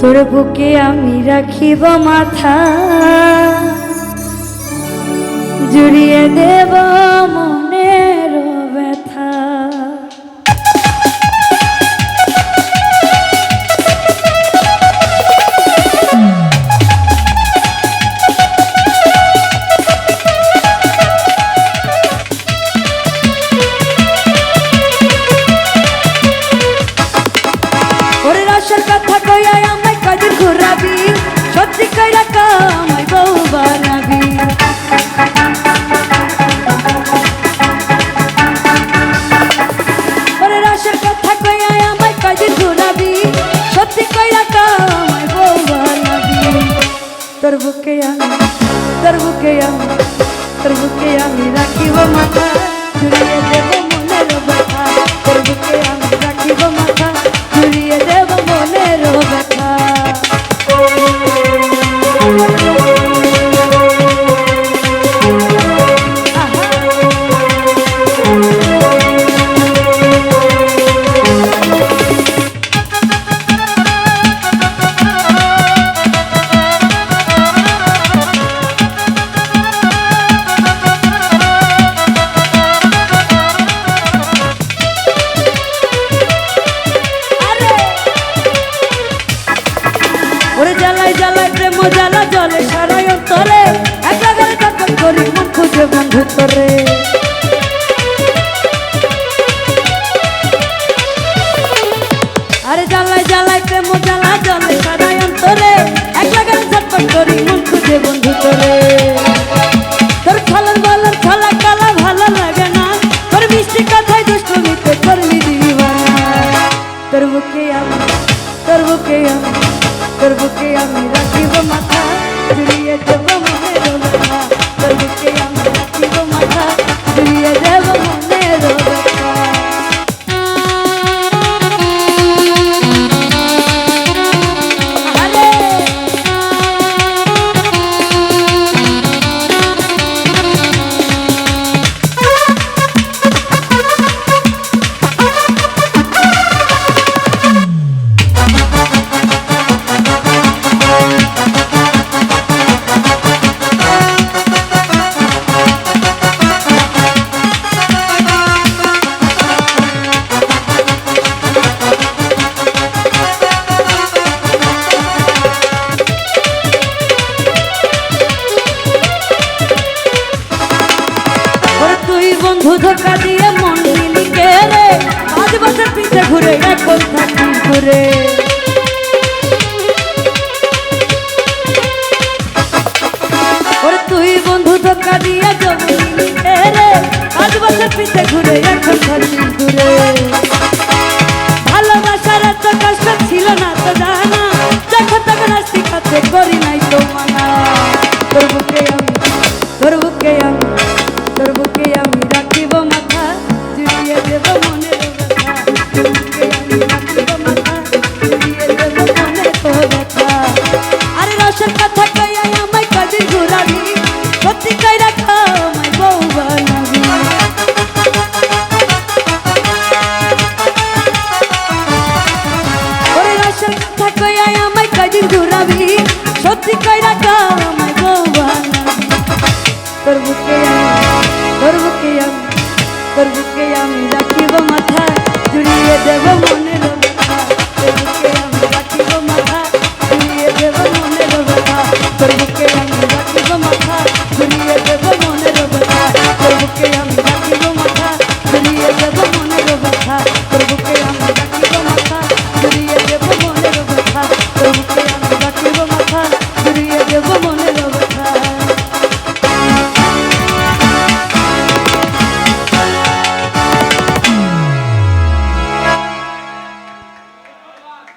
তোর বুকে আমি রাখিব মাথা। জুড়িয়ে দেব মনের তোর বুকে আমি রাখিব মাথা প্রেম জ্বালা জলে সারাই অন্তরে। একা গেলে তখন করি মন খুঁজে বন্ধু তোরে আরে জ্বালাই জ্বালাই প্রেম জ্বালা জলে সারাই অন্তরে। একলা গেলে ছটপট করি মন খুঁজে বন্ধু তোরে তোর ছলন বলন ছলা কালা ভালো লাগে না। তোর মিষ্টি কথায় দুষ্টমিতে করলি দিবানা। তোর বুকে তোর বুকে আমি রাখিব মাথা জুড়িয়ে দেব বন্ধু ধোকা দিয়ে মন দিলি কে রে? পাঁচ বছর পিছে ঘুরে এখন থাকি ঘুরে। ওরে তুই বন্ধু ধোকা দিয়ে সত্যি কইরা গা